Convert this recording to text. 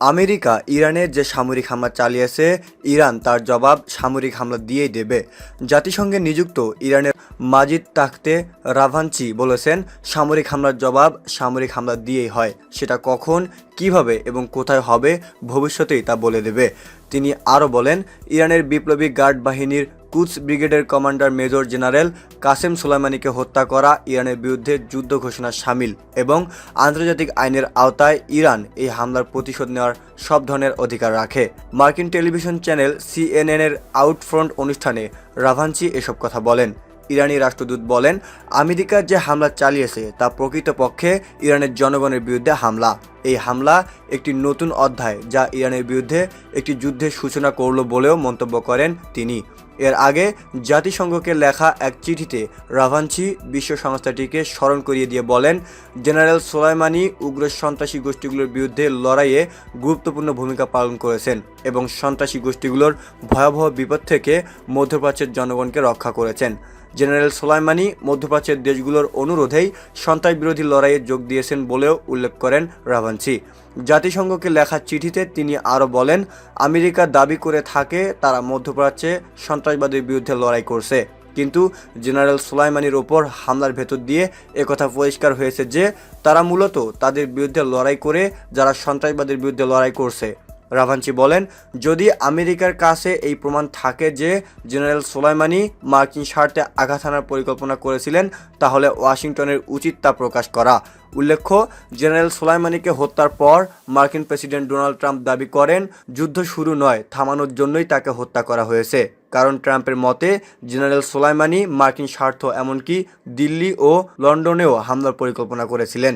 America, ইরানের যে সামরিক হামলা চালিয়েছে, ইরান তার জবাব সামরিক হামলা দিয়েই দেবে। জাতিসংঘে নিযুক্ত ইরানের মাজিদ তাখতে রাভাঞ্চি বলেছেন, সামরিক হামলার জবাব সামরিক হামলা দিয়েই হয়, সেটা কখন, কীভাবে এবং কোথায় হবে ভবিষ্যতেই তা বলে দেবে। তিনি আরও বলেন, ইরানের বিপ্লবী গার্ড বাহিনীর কুচ ব্রিগেডের কমান্ডার মেজর জেনারেল কাসেম সোলাইমানিকে হত্যা করা ইরানের বিরুদ্ধে যুদ্ধ ঘোষণা সামিল এবং আন্তর্জাতিক আইনের আওতায় ইরান এই হামলার প্রতিশোধ নেওয়ার সব ধরনের অধিকার রাখে। মার্কিন টেলিভিশন চ্যানেল সিএনএন এর আউটফ্রন্ট অনুষ্ঠানে রাভাঞ্চি এসব কথা বলেন। ইরানি রাষ্ট্রদূত বলেন, আমেরিকা যে হামলা চালিয়েছে তা প্রকৃতপক্ষে ইরানের জনগণের বিরুদ্ধে হামলা। এই হামলা একটি নতুন অধ্যায় যা ইরানের বিরুদ্ধে একটি যুদ্ধের সূচনা করল বলেও মন্তব্য করেন তিনি। এর আগে জাতিসংঘকে লেখা এক চিঠিতে রাভাঞ্চি বিশ্ব সংস্থাটিকে স্মরণ করিয়ে দিয়ে বলেন, জেনারেল সোলাইমানি উগ্র সন্ত্রাসী গোষ্ঠীগুলোর বিরুদ্ধে লড়াইয়ে গুরুত্বপূর্ণ ভূমিকা পালন করেছেন এবং সন্ত্রাসী গোষ্ঠীগুলোর ভয়াবহ বিপদ থেকে মধ্যপ্রাচ্যের জনগণকে রক্ষা করেছেন। জেনারেল সোলাইমানি মধ্যপ্রাচ্যের দেশগুলোর অনুরোধেই সন্ত্রাস বিরোধী লড়াইয়ে যোগ দিয়েছেন বলেও উল্লেখ করেন রাভাঞ্চি। জাতিসংঘকে লেখা চিঠিতে তিনি আরও বলেন, আমেরিকা দাবি করে থাকে তারা মধ্যপ্রাচ্যে সন্ত্রাসবাদের বিরুদ্ধে লড়াই করছে। কিন্তু জেনারেল সোলাইমানির ওপর হামলার ভেতর দিয়ে একথা পরিষ্কার হয়েছে যে, তারা মূলত তাদের বিরুদ্ধে লড়াই করে যারা সন্ত্রাসবাদের বিরুদ্ধে লড়াই করছে। রাভাঞ্চি বলেন, যদি আমেরিকার কাছে এই প্রমাণ থাকে যে জেনারেল সোলাইমানি মার্কিন স্বার্থে আঘাত হানার পরিকল্পনা করেছিলেন, তাহলে ওয়াশিংটনের উচিত তা প্রকাশ করা। উল্লেখ্য, জেনারেল সোলাইমানিকে হত্যার পর মার্কিন প্রেসিডেন্ট ডোনাল্ড ট্রাম্প দাবি করেন, যুদ্ধ শুরু নয়, থামানোর জন্যই তাকে হত্যা করা হয়েছে। কারণ ট্রাম্পের মতে, জেনারেল সোলাইমানি মার্কিন স্বার্থ এমনকি দিল্লি ও লন্ডনেও হামলার পরিকল্পনা করেছিলেন।